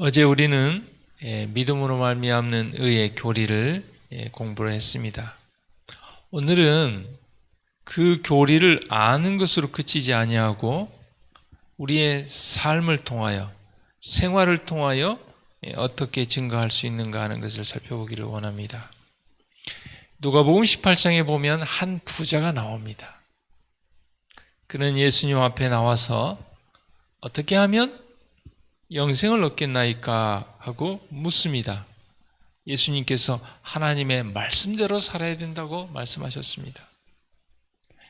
어제 우리는 예, 믿음으로 말미암는 의의 교리를 예, 공부를 했습니다. 오늘은 그 교리를 아는 것으로 그치지 아니하고 우리의 삶을 통하여 생활을 통하여 예, 어떻게 증거할 수 있는가 하는 것을 살펴보기를 원합니다. 누가복음 18장에 보면 한 부자가 나옵니다. 그는 예수님 앞에 나와서 어떻게 하면 영생을 얻겠나이까 하고 묻습니다. 예수님께서 하나님의 말씀대로 살아야 된다고 말씀하셨습니다.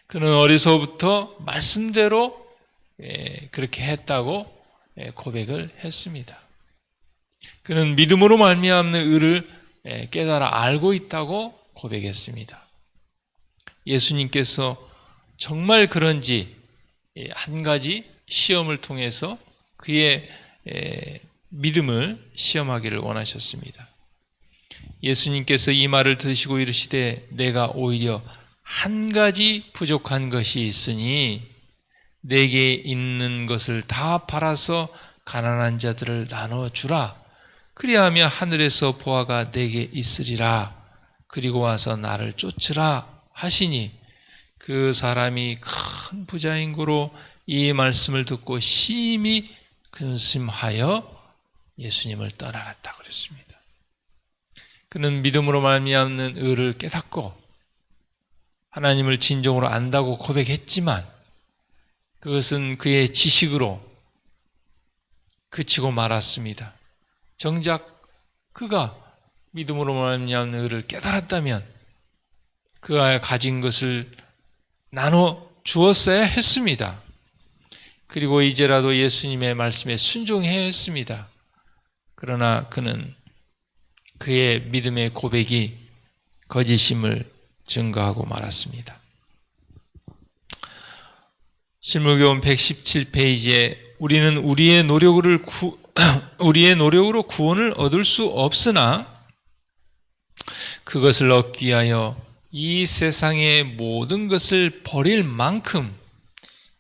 그는 어려서부터 말씀대로 예, 그렇게 했다고 예, 고백을 했습니다. 그는 믿음으로 말미암는 의를 예, 깨달아 알고 있다고 고백했습니다. 예수님께서 정말 그런지 한 가지 시험을 통해서 그의 믿음을 시험하기를 원하셨습니다. 예수님께서 이 말을 들으시고 이르시되 내가 오히려 한 가지 부족한 것이 있으니 내게 있는 것을 다 팔아서 가난한 자들을 나눠 주라. 그리하면 하늘에서 보아가 내게 있으리라. 그리고 와서 나를 쫓으라 하시니 그 사람이 큰 부자인 고로 이 말씀을 듣고 심히 근심하여 예수님을 떠나갔다 그랬습니다. 그는 믿음으로 말미암는 의를 깨닫고 하나님을 진정으로 안다고 고백했지만 그것은 그의 지식으로 그치고 말았습니다. 정작 그가 믿음으로 말미암는 의를 깨달았다면 그가 가진 것을 나눠 주었어야 했습니다. 그리고 이제라도 예수님의 말씀에 순종해야 했습니다. 그러나 그는 그의 믿음의 고백이 거짓임을 증거하고 말았습니다. 실물교훈 117페이지에 우리는 우리의 노력을 구, 우리의 노력으로 구원을 얻을 수 없으나 그것을 얻기 위하여 이 세상의 모든 것을 버릴 만큼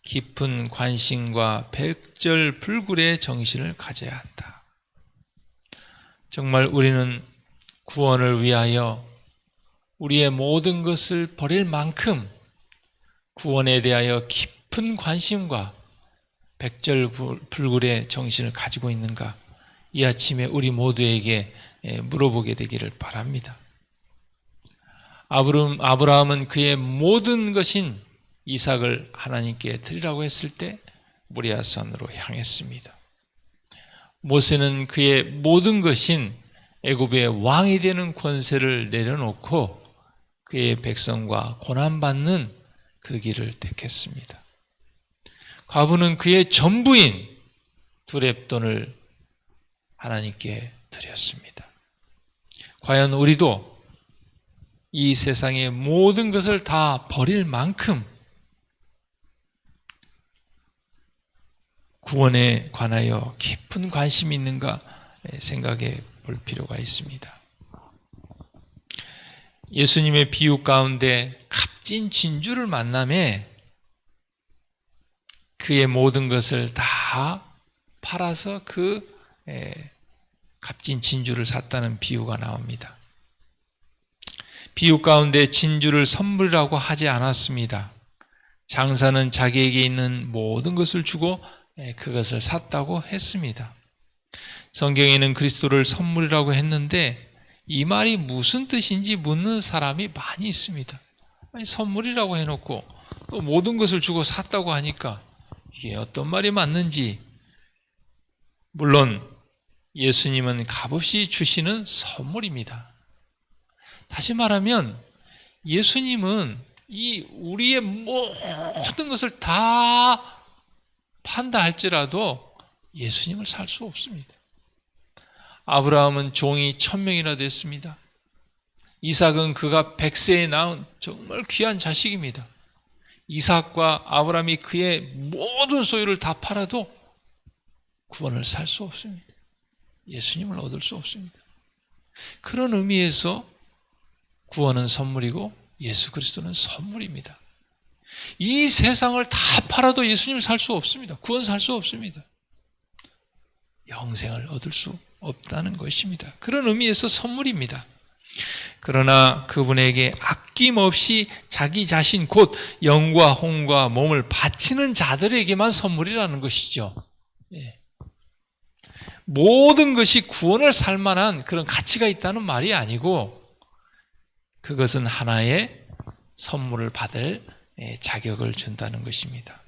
깊은 관심과 백절불굴의 정신을 가져야 한다. 정말 우리는 구원을 위하여 우리의 모든 것을 버릴 만큼 구원에 대하여 깊은 관심과 백절불굴의 정신을 가지고 있는가? 이 아침에 우리 모두에게 물어보게 되기를 바랍니다. 아브라함은 그의 모든 것인 이삭을 하나님께 드리라고 했을 때 모리아산으로 향했습니다. 모세는 그의 모든 것인 애굽의 왕이 되는 권세를 내려놓고 그의 백성과 고난받는 그 길을 택했습니다. 과부는 그의 전부인 두랩돈을 하나님께 드렸습니다. 과연 우리도 이 세상의 모든 것을 다 버릴 만큼 구원에 관하여 깊은 관심이 있는가 생각해 볼 필요가 있습니다. 예수님의 비유 가운데 값진 진주를 만남에 그의 모든 것을 다 팔아서 그 값진 진주를 샀다는 비유가 나옵니다. 비유 가운데 진주를 선물이라고 하지 않았습니다. 장사는 자기에게 있는 모든 것을 주고 예, 그것을 샀다고 했습니다. 성경에는 그리스도를 선물이라고 했는데 이 말이 무슨 뜻인지 묻는 사람이 많이 있습니다. 아니, 선물이라고 해놓고 또 모든 것을 주고 샀다고 하니까 이게 어떤 말이 맞는지 물론 예수님은 값없이 주시는 선물입니다. 다시 말하면 예수님은 이 우리의 모든 것을 다 판다 할지라도 예수님을 살 수 없습니다. 아브라함은 종이 천명이나 됐습니다. 이삭은 그가 백세에 낳은 정말 귀한 자식입니다. 이삭과 아브라함이 그의 모든 소유를 다 팔아도 구원을 살 수 없습니다. 예수님을 얻을 수 없습니다. 그런 의미에서 구원은 선물이고 예수 그리스도는 선물입니다. 이 세상을 다 팔아도 예수님을 살수 없습니다. 구원 살 수 없습니다. 영생을 얻을 수 없다는 것입니다. 그런 의미에서 선물입니다. 그러나 그분에게 아낌없이 자기 자신 곧 영과 홍과 몸을 바치는 자들에게만 선물이라는 것이죠. 예. 모든 것이 구원을 살 만한 그런 가치가 있다는 말이 아니고 그것은 하나의 선물을 받을 예, 자격을 준다는 것입니다.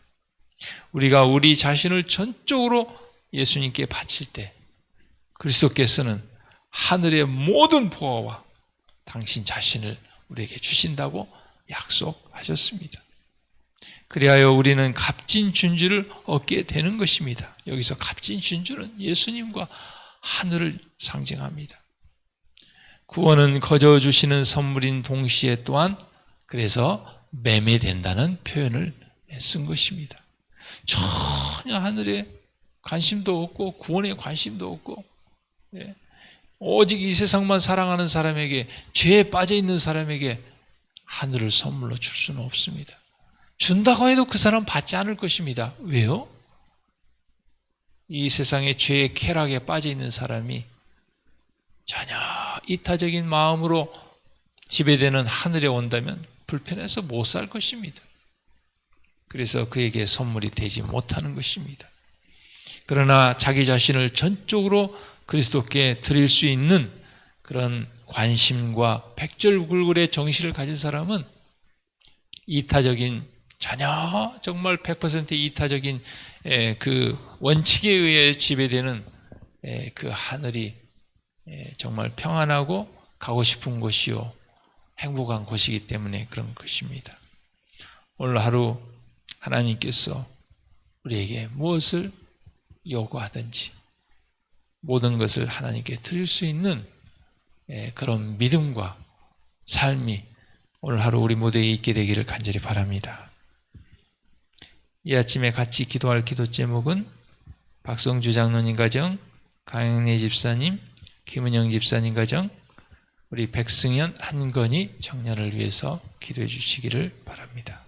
우리가 우리 자신을 전적으로 예수님께 바칠 때 그리스도께서는 하늘의 모든 보화와 당신 자신을 우리에게 주신다고 약속하셨습니다. 그리하여 우리는 값진 준주를 얻게 되는 것입니다. 여기서 값진 준주는 예수님과 하늘을 상징합니다. 구원은 거저 주시는 선물인 동시에 또한 그래서 매매된다는 표현을 쓴 것입니다. 전혀 하늘에 관심도 없고 구원에 관심도 없고 예. 오직 이 세상만 사랑하는 사람에게 죄에 빠져 있는 사람에게 하늘을 선물로 줄 수는 없습니다. 준다고 해도 그 사람 받지 않을 것입니다. 왜요? 이 세상의 죄의 쾌락에 빠져 있는 사람이 전혀 이타적인 마음으로 지배되는 하늘에 온다면 불편해서 못 살 것입니다. 그래서 그에게 선물이 되지 못하는 것입니다. 그러나 자기 자신을 전적으로 그리스도께 드릴 수 있는 그런 관심과 백절굴굴의 정신을 가진 사람은 이타적인 전혀 정말 100% 이타적인 에, 그 원칙에 의해 지배되는 에, 그 하늘이 에, 정말 평안하고 가고 싶은 곳이요 행복한 곳이기 때문에 그런 것입니다. 오늘 하루 하나님께서 우리에게 무엇을 요구하든지 모든 것을 하나님께 드릴 수 있는 예, 그런 믿음과 삶이 오늘 하루 우리 모두에 있게 되기를 간절히 바랍니다. 이 아침에 같이 기도할 기도 제목은 박성주 장로님 가정, 강영래 집사님, 김은영 집사님 가정, 우리 백승현 한건희 청년을 위해서 기도해 주시기를 바랍니다.